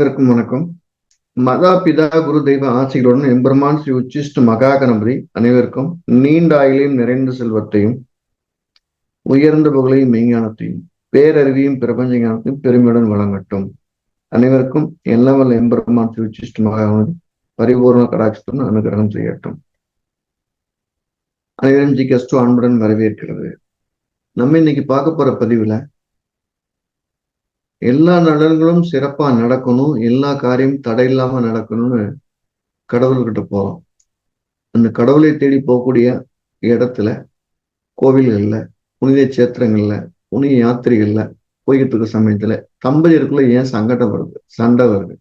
அனைவருக்கும் வணக்கம். மதா பிதா குரு தெய்வ ஆசிகளுடன் எம்பெருமான் ஸ்ரீ உச்சிஷ்ட மகா கணபதி அனைவருக்கும் நீண்ட ஆயிலையும் நிறைந்த செல்வத்தையும் உயர்ந்த புகழையும் மெய்ஞானத்தையும் பேரறிவியும் பிரபஞ்ச ஞானத்தையும் பெருமையுடன் வழங்கட்டும். அனைவருக்கும் எல்லாம் வல்ல எம்பெருமான் ஸ்ரீ உச்சிஷ்ட மகா கணபதி பரிபூர்ண கடாட்சத்துடன் அனுகிரகம் செய்யட்டும். அனைவரும் ஜி கஸ்டு அன்புடன் வரவேற்கிறது. நம்ம இன்னைக்கு பார்க்க போற பதிவுல எல்லா நலன்களும் சிறப்பா நடக்கணும் எல்லா காரியமும் தடை இல்லாம நடக்கணும்னு கடவுள்கிட்ட போறோம். அந்த கடவுளை தேடி போகக்கூடிய இடத்துல கோவில்கள்ல புனித சேத்திரங்கள்ல புனித யாத்திரைகள்ல போய்கிட்டு இருக்க சமயத்துல தம்பதியருக்குள்ள ஏன் சங்கடம் வருது சண்டை வருது?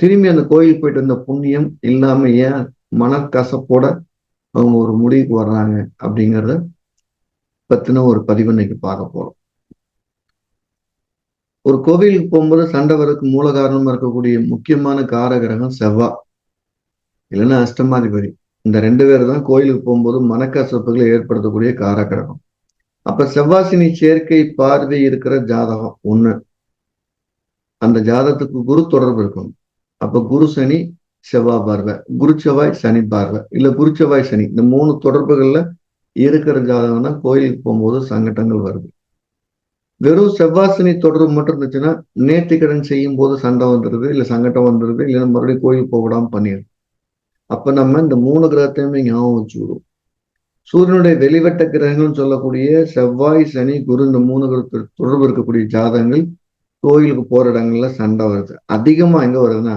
திரும்பி அந்த கோயிலுக்கு போயிட்டு வந்த புண்ணியம் இல்லாம ஏன் மனக்கசப்போட அவங்க ஒரு முடிவுக்கு வர்றாங்க அப்படிங்கிறத பத்தின ஒரு பதிவு இன்னைக்கு பார்க்க போறோம். ஒரு கோவிலுக்கு போகும்போது சண்டை வரதுக்கு மூல காரணமா இருக்கக்கூடிய முக்கியமான காரகிரகம் செவ்வா. இல்லைன்னா அஷ்டமாதிபதி. இந்த ரெண்டு பேர் தான் கோயிலுக்கு போகும்போது மனக்கசப்புகளை ஏற்படுத்தக்கூடிய காரகிரகம். அப்ப செவ்வாசினி சேர்க்கை பார்வை இருக்கிற ஜாதகம் ஒண்ணு. அந்த ஜாதகத்துக்கு குரு தொடர்பு இருக்கும். அப்ப குரு சனி செவ்வாய் பார்வை. குரு செவ்வாய் சனி பார்வை. இல்ல குரு செவ்வாய் சனி. இந்த மூணு தொடர்புகள்ல இருக்கிற ஜாதகம் தான் கோயிலுக்கு போகும்போது சங்கடங்கள் வருது. வெறும் செவ்வாசினி தொடர்பு மட்டும் இருந்துச்சுன்னா நேர்த்திக்கடன் செய்யும் போது சண்டை வந்துடுது இல்ல சங்கடம் வந்துடுது இல்லைன்னா மறுபடியும் கோயில் போக விடாம பண்ணிடுது அப்போ நம்ம இந்த மூணு கிரகத்தையுமே ஞாபகம் வச்சுக்கிடுவோம் சூரியனுடைய வெளிவட்ட கிரகங்கள்னு சொல்லக்கூடிய செவ்வாய் சனி குரு இந்த மூணு கிரகத்தில் தொடர்பு இருக்கக்கூடிய ஜாதகங்கள் கோயிலுக்கு போற இடங்கள்ல சண்டை வருது. அதிகமா எங்க வருதுன்னா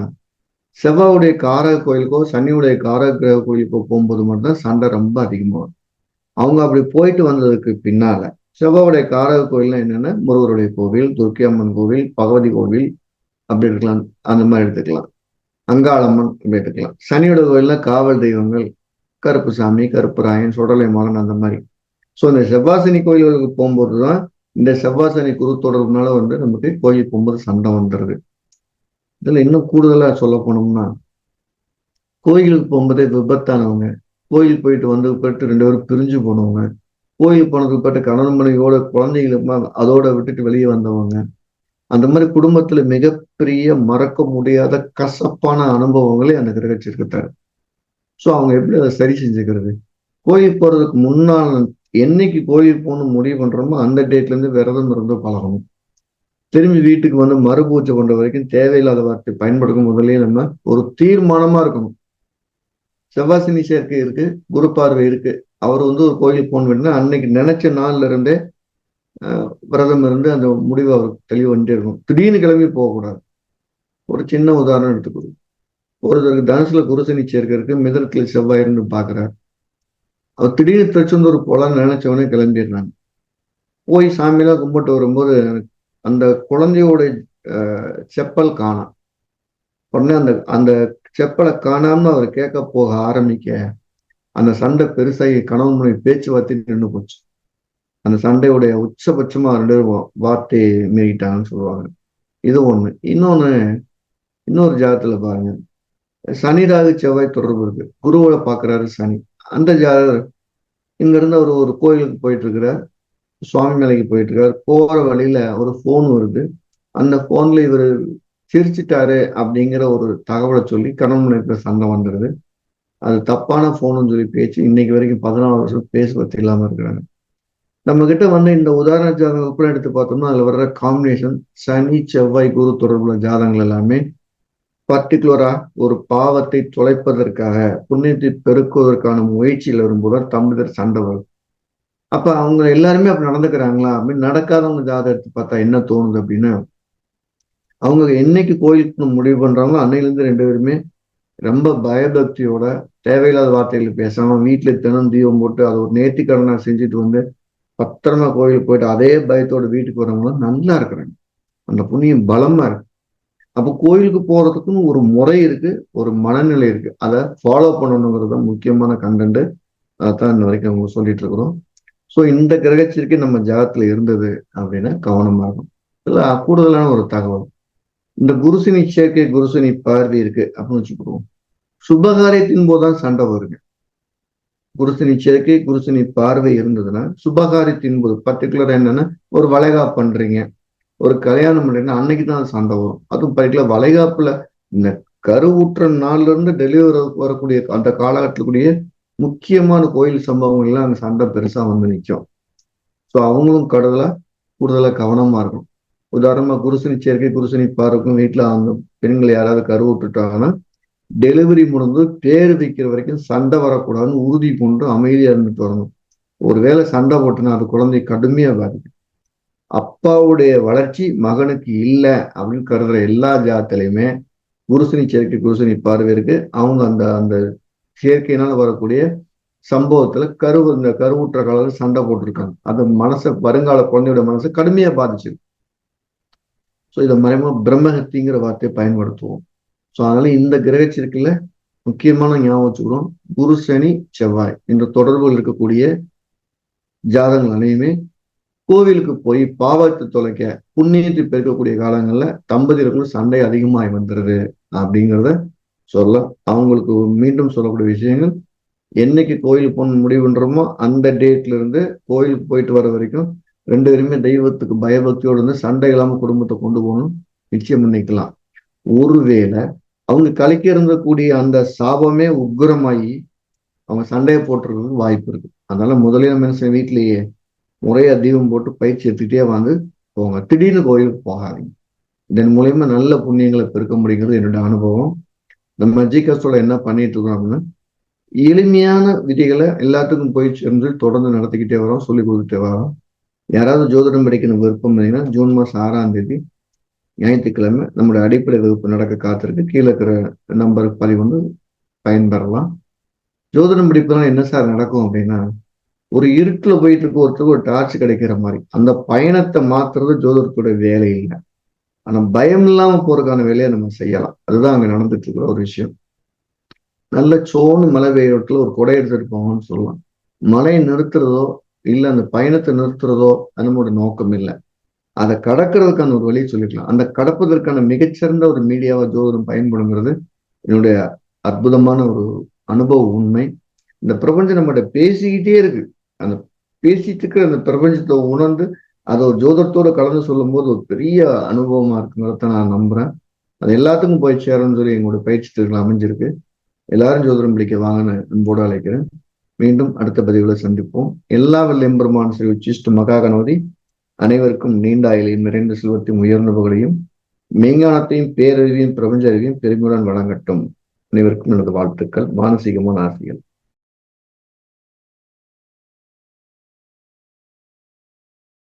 செவ்வாவுடைய காரக கோயிலுக்கோ சனியுடைய காரக கிரக கோயிலுக்கோ போகும்போது மட்டும்தான் சண்டை ரொம்ப அதிகமாக வரும் அவங்க அப்படி போயிட்டு வந்ததுக்கு பின்னால செவ்வாவுடைய காரக கோயில்னா என்னென்ன முருகருடைய கோவில் துர்க்கி அம்மன் கோவில் பகவதி கோவில் அப்படி இருக்கலாம். அந்த மாதிரி எடுத்துக்கலாம். அங்காளம்மன் அப்படி எடுத்துக்கலாம். சனியோட கோயில்ல காவல் தெய்வங்கள் கருப்பு சாமி கருப்பு ராயன் சுடலை மாலன் அந்த மாதிரி. ஸோ இந்த செவ்வாசனி கோயில்களுக்கு போகும்போது தான் இந்த செவ்வாசனி குரு தொடர்புனால வந்து நமக்கு கோயில் போகும்போது சண்டை வந்துடுது இதில் இன்னும் கூடுதலாக சொல்ல போனோம்னா கோயிலுக்கு போகும்போதே விபத்தானவங்க கோயில் போயிட்டு வந்து போயிட்டு ரெண்டு பேரும் பிரிஞ்சு போனவங்க கோயில் போனதுக்கு பட்ட கணவன் மனைவியோட குழந்தைகளுக்கு அதோட விட்டுட்டு வெளியே வந்தவங்க. அந்த மாதிரி குடும்பத்துல மிகப்பெரிய மறக்க முடியாத கசப்பான அனுபவங்களே அந்த கிரகச்சிருக்கத்தாரு. ஸோ அவங்க எப்படி அதை சரி செஞ்சுக்கிறது? கோயில் போறதுக்கு முன்னால் என்னைக்கு கோயில் போகணும் முடிவு பண்றோமோ அந்த டேட்ல இருந்து விரதம் இருந்து பழகணும். திரும்பி வீட்டுக்கு வந்து மறுபூஜை கொண்ட வரைக்கும் தேவையில்லாத வார்த்தை பயன்படுத்தும் முதலே நம்ம ஒரு தீர்மானமா இருக்கணும். செவ்வாசினி சேர்க்கை இருக்கு குரு பார்வை இருக்கு. அவர் வந்து ஒரு கோயிலுக்கு போன வேண்டிய அன்னைக்கு நினைச்ச நாள்ல இருந்தே விரதம் இருந்து அந்த முடிவு அவருக்கு தெளிவு வந்துட்டே இருக்கும் திடீர்னு கிளம்பி போகக்கூடாது. ஒரு சின்ன உதாரணம் எடுத்துக்கொள்ளும் ஒருத்தருக்கு தனுசுல குருசனி சேர்க்கறதுக்கு இருக்கு செவ்வாய் இருந்து பாக்குறாரு. அவர் திடீர்னு திருச்செந்தூர் போலான்னு நினைச்சவனே கிளம்பிடுறாங்க. போய் சாமியெல்லாம் கும்பிட்டு வரும்போது அந்த குழந்தையோட செப்பல் காணாம். உடனே அந்த அந்த செப்பலை காணாம அவர் கேட்க போக ஆரம்பிக்க அந்த சண்டை பெருசாகி கணவன் மனைவி பேச்சுவார்த்தை நின்று போச்சு. அந்த சண்டையுடைய உச்சபட்சமா ரெண்டு பேரும் வார்த்தையை மீறிட்டாங்கன்னு சொல்லுவாங்க. இது ஒண்ணு. இன்னொன்னு இன்னொரு ஜாதத்துல பாருங்க. சனி ராகு செவ்வாய் தொடர்பு இருக்கு. குருவோட பாக்குறாரு சனி. அந்த ஜாதகர் இங்க இருந்து அவர் ஒரு கோயிலுக்கு போயிட்டு இருக்கிறார் சுவாமி மலைக்கு போயிட்டு இருக்காரு போற வழியில ஒரு போன் வருது. அந்த போன்ல இவர் சிரிச்சிட்டாரு அப்படிங்கிற ஒரு தகவலை சொல்லி கணவன் மனைவி சண்டை வந்துடுது அது தப்பான ஃபோனு சொல்லி பேச்சு இன்னைக்கு வரைக்கும் பதினாலு வருஷம் பேசுவது இல்லாமல் இருக்கிறாங்க. நம்ம கிட்ட வந்து இந்த உதாரண ஜாதகம் கூட எடுத்து பார்த்தோம்னா அதில் வர்ற காம்பினேஷன் சனி செவ்வாய் குரு தொடர்புள்ள ஜாதகங்கள் எல்லாமே பர்டிகுலரா ஒரு பாவத்தை தொலைப்பதற்காக புண்ணியத்தை பெருக்குவதற்கான முயற்சியில் வரும்போது தமிழர் சண்டை வரும். அப்ப அவங்க எல்லாருமே அப்படி நடந்துக்கிறாங்களா? அப்படின்னு நடக்காதவங்க ஜாதகம் எடுத்து பார்த்தா என்ன தோணுது அப்படின்னா அவங்க என்னைக்கு கோயிலுக்கு முடிவு பண்றாங்களோ அன்னையிலேருந்து ரெண்டு பேருமே ரொம்ப பயபக்தியோட தேவையில்லாத வார்த்தைகள் பேசாம வீட்டுல தினம் தீபம் போட்டு அதை ஒரு நேர்த்திக்கடனா செஞ்சுட்டு வந்து பத்திரமா கோயிலுக்கு போயிட்டு அதே பயத்தோட வீட்டுக்கு வரவங்களும் நல்லா இருக்கிறாங்க அந்த புண்ணியம் பலமா இருக்கு. அப்போ கோயிலுக்கு போறதுக்குன்னு ஒரு முறை இருக்கு ஒரு மனநிலை இருக்கு. அதை ஃபாலோ பண்ணணுங்கிறது முக்கியமான கண்டென்ட் அதைத்தான் இன்ன வரைக்கும் அவங்க சொல்லிட்டு இருக்கிறோம். ஸோ இந்த கிரகச்சரிக்கை நம்ம ஜாகத்துல இருந்தது அப்படின்னா கவனமா இருக்கும் இதுல கூடுதலான ஒரு தகவல். இந்த குருசினி சேர்க்கை குருசினி பார்வை இருக்கு அப்படின்னு வச்சுக்கிடுவோம். சுபகாரியத்தின் போதுதான் சண்டை வருங்க. குருசினி சேர்க்கை குருசினி பார்வை இருந்ததுன்னா சுபகாரியத்தின் போது பர்டிகுலர் என்னன்னா ஒரு வளைகாப் பண்றீங்க. ஒரு கல்யாணம் பண்றீங்கன்னா அன்னைக்கு தான் சண்டை வரும். அதுவும் பர்டிகுலர் வளைகாப்புல இந்த கருவுற்ற நாள்ல இருந்து டெலிவரி வரக்கூடிய அந்த காலகட்டத்துக்குரிய முக்கியமான கோயில் சம்பவங்கள்லாம் அங்கே சண்டை பெருசா வந்து நிற்கும் ஸோ அவங்களும் கடவுளா கூடுதலா கவனமா இருக்கும் உதாரணமா குருசனி சேர்க்கை குருசனி பார்க்கும் வீட்டுல அந்த பெண்கள் யாராவது கருவுட்டுட்டாங்கன்னா டெலிவரி முடிந்து பேர் வைக்கிற வரைக்கும் சண்டை வரக்கூடாதுன்னு உறுதி கொண்டு அமைதியா இருந்துட்டு வரணும். ஒருவேளை சண்டை போட்டுனா அது குழந்தை கடுமையா பாதிக்கும். அப்பாவுடைய வளர்ச்சி மகனுக்கு இல்லை அப்படின்னு கருதுற எல்லா ஜாத்திலையுமே குருசனி சேர்க்கை குருசனி பார்வை இருக்கு. அவங்க அந்த அந்த சேர்க்கையினால வரக்கூடிய சம்பவத்துல கருவு இந்த கருவுற்ற காலத்துல சண்டை போட்டிருக்காங்க. அந்த மனசை வருங்கால குழந்தையோட மனசை கடுமையா பாதிச்சிருக்கு. ஸோ இதை மறைமா பிரம்மஹத்திங்கிற வார்த்தையை பயன்படுத்துவோம். ஸோ அதனால இந்த கிரகச்சிற்குல முக்கியமான ஞாபகம் வச்சுக்கிறோம் குரு சனி செவ்வாய் இந்த தொடர்புகள் இருக்கக்கூடிய ஜாதகங்கள் அனையுமே கோவிலுக்கு போய் பாவத்தை தொலைக்க புண்ணியத்தை பெருக்கக்கூடிய காலங்களில் தம்பதியர்களும் சண்டை அதிகமாகி வந்துடுது அப்படிங்கிறத சொல்ல அவங்களுக்கு மீண்டும் சொல்லக்கூடிய விஷயங்கள் என்னைக்கு கோயிலுக்கு போகணும் முடிவுன்றமோ அந்த டேட்ல இருந்து கோயிலுக்கு போயிட்டு வர வரைக்கும் ரெண்டு பேருமே தெய்வத்துக்கு பயபக்தியோடு இருந்து சண்டை இல்லாம குடும்பத்தை கொண்டு போகணும் நிச்சயம் பண்ணிக்கலாம். ஒருவேளை அவங்க கலைக்க இருந்தக்கூடிய அந்த சாபமே உக்ரமாயி அவங்க சண்டையை போட்டுறதுக்கு வாய்ப்பு இருக்கு. அதனால முதலே நம்ம வீட்டிலேயே முறையா தீபம் போட்டு பயிற்சி எடுத்துக்கிட்டே வந்து போங்க. திடீர்னு கோயிலுக்கு போகாதீங்க. இதன் மூலயமா நல்ல புண்ணியங்களை பெருக்க முடியுங்கிறது என்னுடைய அனுபவம். நம்ம ஜிகஸ்டோட என்ன பண்ணிட்டு இருக்கோம் அப்படின்னா எளிமையான விதிகளை எல்லாத்துக்கும் போய் சென்று தொடர்ந்து நடத்திக்கிட்டே வரோம் சொல்லி கொடுத்துட்டே வரோம். யாராவது ஜோதிடம் படிக்கணும் விருப்பம் இருந்தீங்கன்னா ஜூன் மாதம் ஆறாம் தேதி ஞாயிற்றுக்கிழமை நம்முடைய அடிப்படை வகுப்பு நடக்க காத்திருக்கு. கீழே இருக்கிற நம்பருக்கு பதிவு வந்து பயன்பெறலாம். ஜோதிடம் படிப்புனா என்ன சார் நடக்கும் அப்படின்னா ஒரு இருட்டில் போயிட்டு இருக்க ஒருத்தருக்கு ஒரு டார்ச் கிடைக்கிற மாதிரி. அந்த பயணத்தை மாத்துறது ஜோதிடத்துடைய வேலை இல்லை. ஆனால் பயம் இல்லாமல் போறதுக்கான வேலையை நம்ம செய்யலாம். அதுதான் அங்கே நடந்துட்டு இருக்கிற ஒரு விஷயம். நல்ல சோனு மலை வெயிலத்தில் ஒரு கொடை எடுத்துட்டு போங்கன்னு சொல்லலாம். மழையை நிறுத்துறதோ இல்லை அந்த பயணத்தை நிறுத்துறதோ அது நம்மளோட நோக்கம் இல்லை. அதை கடக்கிறதுக்கான ஒரு வழியை சொல்லிக்கலாம் அந்த கடப்பதற்கான மிகச்சிறந்த ஒரு மீடியாவை ஜோதிடம் பயன்படுங்கிறது என்னுடைய அற்புதமான ஒரு அனுபவ உண்மை. இந்த பிரபஞ்சம் நம்மகிட்ட பேசிக்கிட்டே இருக்கு. அந்த பேசிட்டு இருக்கிற அந்த பிரபஞ்சத்தை உணர்ந்து அதை ஒரு ஜோதத்தோடு கலந்து சொல்லும் போது ஒரு பெரிய அனுபவமா இருக்குங்கிறத நான் நம்புறேன். அது எல்லாத்துக்கும் போய் சேரும்னு சொல்லி எங்களோட பயிற்சி திட்டங்கள் அமைஞ்சிருக்கு. எல்லாரும் ஜோதிடம் பிடிக்க வாங்கன்னு அன்போடு அழைக்கிறேன். மீண்டும் அடுத்த பதிவுகளை சந்திப்போம். எல்லா வெள்ளெம்பெருமான் ஸ்ரீ உச்சிஷ்ட மகா கணபதி அனைவருக்கும் நீண்ட ஆயிலையும் நிறைந்த செல்வத்தையும் உயர்ந்த புகழையும் மெய்ஞானத்தையும் பேரறிவையும் பிரபஞ்ச அறிவையும் பெருமையுடன் வழங்கட்டும். அனைவருக்கும் எனது வாழ்த்துக்கள். மானசீகமான ஆசைகள்